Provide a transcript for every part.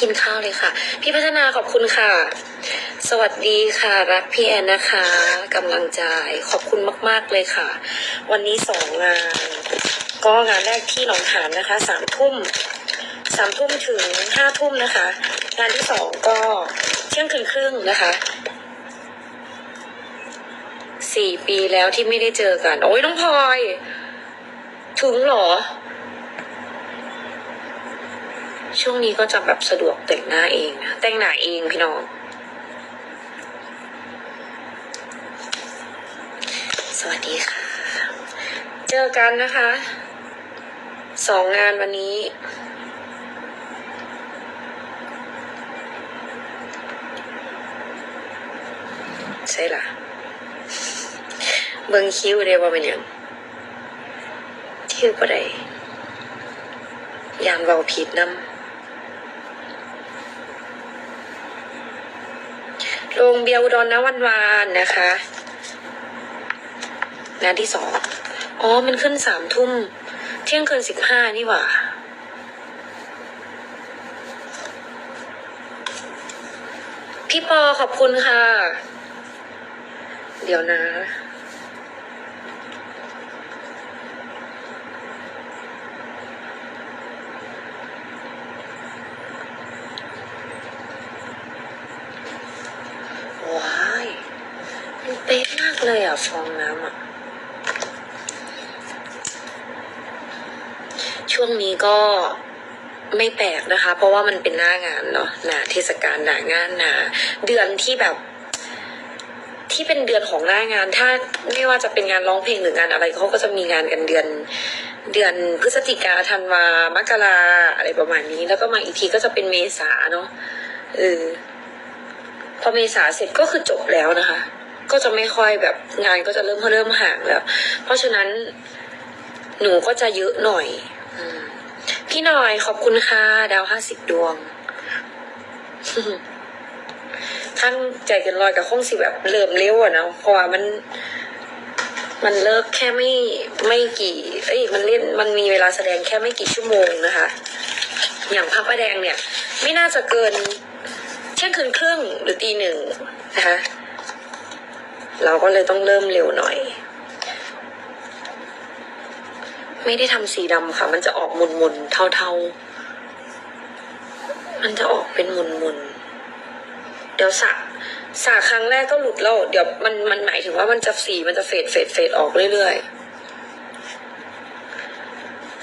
กินข้าวเลยค่ะ พี่พัฒนาขอบคุณค่ะ สวัสดีค่ะ รักพี่แอนนะคะกำลังใจขอบคุณมาก ๆเลยค่ะ วันนี้สองงาน ก็งานแรกที่หนองหานนะคะสามทุ่มสามทุ่มถึงห้าทุ่มนะคะ งานที่สองก็เที่ยงคืนครึ่งนะคะสี่ปีแล้วที่ไม่ได้เจอกัน โอ้ยน้องพลอย ถึงเหรอ ช่วงนี้ก็จะแบบสะดวกแต่งหน้าเองนะแต่งหน้าเองพี่น้องสวัสดีค่ะ เจอกันนะคะสองงานวันนี้ใช่ล่ะ เบิ่งคิ้วได้ว่าเป็นยังคิ้วบ่ได้ยามเบาผิดน้ำ โรงเบียร์อุดรนะวันวานนะคะงานที่สองอ๋อ มันขึ้นสามทุ่ม เที่ยงคืนสิบห้านี่หว่า พี่ปอขอบคุณค่ะ เดี๋ยวนะ ว้ายมัน เป๊ะมากเลยอะฟองน้ำอะ ช่วงนี้ก็ไม่แปลกนะคะ เพราะว่ามันเป็นหน้างานเนาะหนาเทศกาลหนางานหนา เดือนที่แบบ ที่เป็นเดือนของหน้างาน ถ้าไม่ว่าจะเป็นงานร้องเพลงหรืองานอะไรเขาก็จะมีงานกันเดือน เดือนพฤศจิกาธันวามกราอะไรประมาณนี้ แล้วก็มาอีกทีก็จะเป็นเมษาเนาะเออพอเมษาเสร็จก็คือจบแล้วนะคะ ก็จะไม่ค่อยแบบงานก็จะเริ่มเริ่มห่างแล้ว เพราะฉะนั้นหนูก็จะเยอะหน่อยอพี่หน่อยขอบคุณค่ะ ดาวห้าสิบดวงท่านใจกันลอยกับคงสิแบบเริ่มเร็วอะนะเพราะว่ามัน มันเลิกแค่ไม่ไม่กี่ เอ้ยมันเล่นมันมีเวลาแสดงแค่ไม่กี่ชั่วโมงนะคะ อย่างพระประแดงเนี่ย ไม่น่าจะเกินเที่ยงคืนครึ่งหรือตีหนึ่งนะคะ เราก็เลยต้องเริ่มเร็วหน่อย ไม่ได้ทำสีดำค่ะ มันจะออกมุนมุนๆเทาๆมันจะออกเป็นมุนมุนๆเดี๋ยวสระสระครั้งแรกก็หลุดแล้วเดี๋ยวมันมันหมายถึงว่ามันจะสีมันจะเฟดเฟดเฟดออกเรื่อยๆ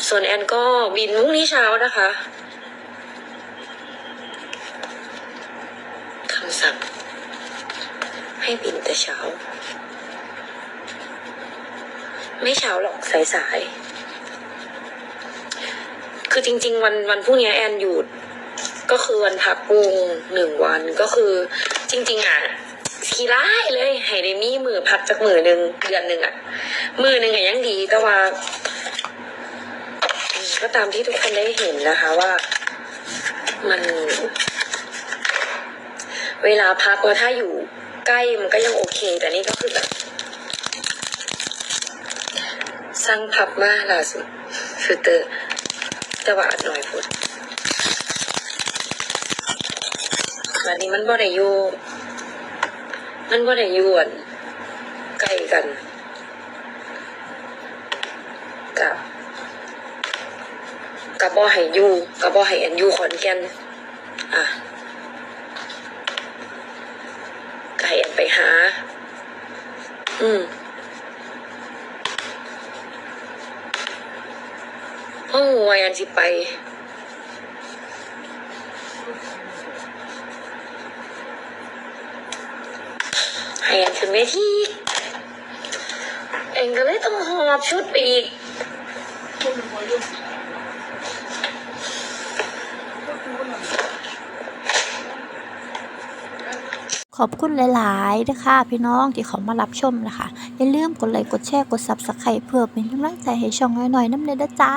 ส่วนแอนก็บินพรุ่งนี้เช้านะคะคำสั่ง ให้บินแต่เช้า ไม่เช้าหรอกสายๆคือจริง ๆ วันวันพรุ่งนี้แอนหยุดก็คือวันพักวงหนึ่งวันก็คือ จริง ๆอะขี้ร้ายเลยให้ได้มีมือพักจากมือหนึ่งเดือนหนึ่งอะ มือหนึ่งอะยังดีแต่ว่า ก็ตามที่ทุกคนได้เห็นนะคะว่า มัน เวลาพักว่าถ้าอยู่ ใกล้มันก็ยังโอเค แต่นี่ก็คือแบบสร้างพับมากล่าสุดคือเตอร์แต่ว่าอัดหน่อยพุดวันนี้มันบ่ได้อยู่มันบ่ได้อยู่อันใกล้กันกับกับบ่ให้อยู่กับบ่ให้อันอยู่ขอนแก่นอะ ไก่ไปหา อืมพ่อหัวยันสิไปให้ยันขึ้นเวทีเองก็เลยต้องหอบชุดไปอีก ขอบคุณหลาย ๆ นะคะพี่น้องที่เขามารับชมนะคะ อย่าลืมกดไลค์กดแชร์กดซับสไครต์เพื่อเป็นกำลังใจให้ช่องน้อยๆน้ำเนยเด้อจ้า